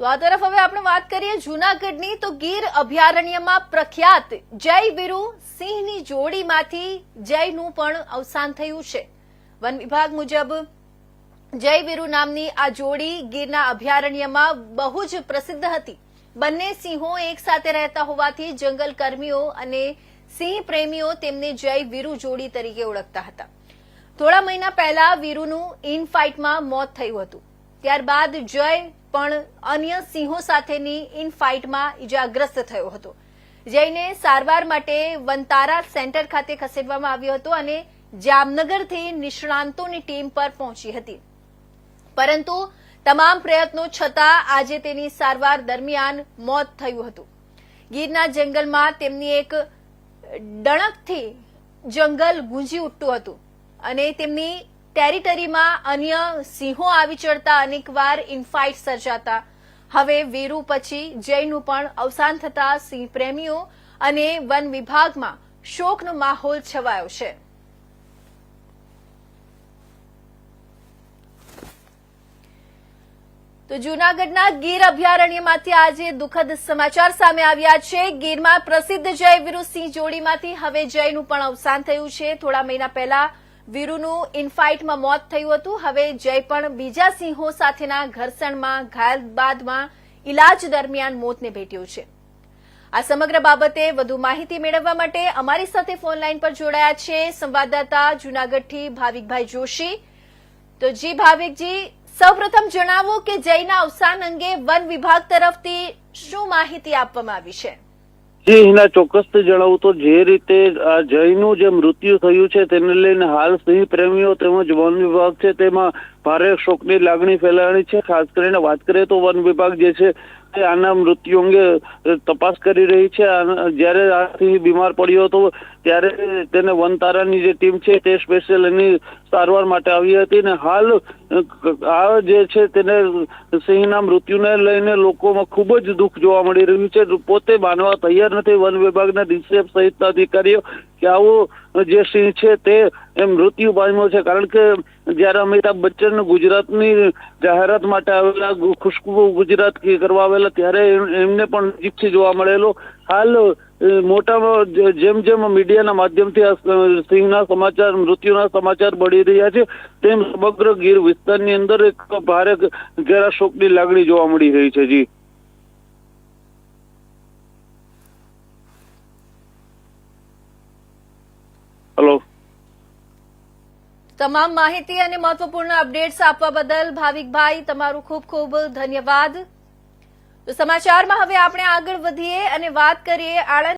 તો આ તરફ હવે આપણે વાત કરીએ જૂનાગઢની. તો ગીર અભયારણ્યમાં પ્રખ્યાત જય વીરુ સિંહની જોડીમાંથી જયનું પણ અવસાન થયું છે. વન વિભાગ મુજબ જય વીરુ નામની આ જોડી ગીરના અભયારણ્યમાં બહુ જ પ્રસિદ્ધ હતી. બંને સિંહો એક સાથે રહેતા હોવાથી જંગલ કર્મીઓ અને સિંહ પ્રેમીઓ તેમને જય વીરુ જોડી તરીકે ઓળખતા હતા. થોડા મહિના પહેલા વીરુનું ઇન ફાઇટમાં મોત થયું હતું. ત્યારબાદ જય પણ અન્ય સિંહો સાથેની ઇન ફાઇટમાં ઇજાગ્રસ્ત થયો હતો. જયને સારવાર માટે વનતારા સેન્ટર ખાતે ખસેડવામાં આવ્યો હતો અને જામનગરથી નિષ્ણાંતોની ટીમ પર પહોંચી હતી. પરંતુ તમામ પ્રયત્નો છતાં આજે તેની સારવાર દરમિયાન મોત થયું હતું. ગીરના જંગલમાં તેમની એક ડણકથી જંગલ ગુંજી ઉઠતું હતું અને તેમની ટેરિટરીમાં અન્ય સિંહો આવી ચડતા અનેકવાર ઇનફાઇટ સર્જાતા. હવે વેરુ પછી જયનું પણ અવસાન થતા સિંહ પ્રેમીઓ અને વન વિભાગમાં શોકનો માહોલ છવાયો છે. તો જૂનાગઢના ગીર અભયારણ્યમાંથી આજે દુઃખદ સમાચાર સામે આવ્યા છે. ગીરમાં પ્રસિદ્ધ જય વીરુ સિંહ જોડીમાંથી હવે જયનું પણ અવસાન થયું છે. થોડા મહિના પહેલા વીરુનું ઇનફાઇટમાં મોત થયું હતું. હવે જય પણ બીજા સિંહો સાથેના ઘર્ષણમાં ઘાયલ બાદમાં ઇલાજ દરમિયાન મોતને ભેટ્યો છે. આ સમગ્ર બાબતે વધુ માહિતી મેળવવા માટે અમારી સાથે ફોનલાઈન પર જોડાયા છે સંવાદદાતા જૂનાગઢથી ભાવિકભાઈ જોશી. તો જી ભાવિકજી, સૌપ્રથમ જણાવો કે જયના અવસાન અંગે વન વિભાગ તરફથી શું માહિતી આપવામાં આવી છે? જી હિના ચોક્કસથી જણાવું તો જે રીતે આ જયનું જે મૃત્યુ થયું છે, તેને લઈને હાલ સિંહ પ્રેમીઓ તેમજ વન વિભાગ છે, તેમાં ભારે શોકની લાગણી ફેલાણી છે. ખાસ કરીને વાત કરીએ તો વન વિભાગ જે છે આના મૃત્યુ અંગે તપાસ કરી રહી છે. જ્યારે આથી બીમાર પડ્યો હતો, ત્યારે તેને વનતારાની જે ટીમ છે, તે સ્પેશિયલ એની સારવાર માટે આવી હતી ને હાલ આ જે છે, તેને સિંહના મૃત્યુને લઈને લોકોમાં ખૂબ જ દુઃખ જોવા મળી રહ્યું છે. પોતે માનવા તૈયાર નથી. વન વિભાગના ડીસીએફ સહિતના અધિકારીઓ કે આવો જે સિંહ છે તે મૃત્યુ પામ્યો છે. કારણ કે જ્યારે અમિતાભ બચ્ચન ગુજરાતની જાહેરાત માટે આવેલા ખુશ્બુ ગુજરાત કરવા આવેલા, ત્યારે એમને પણ નજીકથી જોવા મળેલો. હાલ મોટામાં જેમ જેમ મીડિયાના માધ્યમથી આ સિંહના સમાચાર, મૃત્યુના સમાચાર બળી રહ્યા છે, તેમ સમગ્ર ગીર વિસ્તારની અંદર એક ભારે ઘેરા શોકની લાગણી જોવા મળી રહી છે. જી હલો તમામ માહિતી અને મહત્વપૂર્ણ અપડેટ્સ આપવા બદલ ભાવિકભાઈ, તમારું ખૂબ ખૂબ ધન્યવાદ. સમાચારમાં હવે આપણે આગળ વધીએ અને વાત કરીએ આણંદ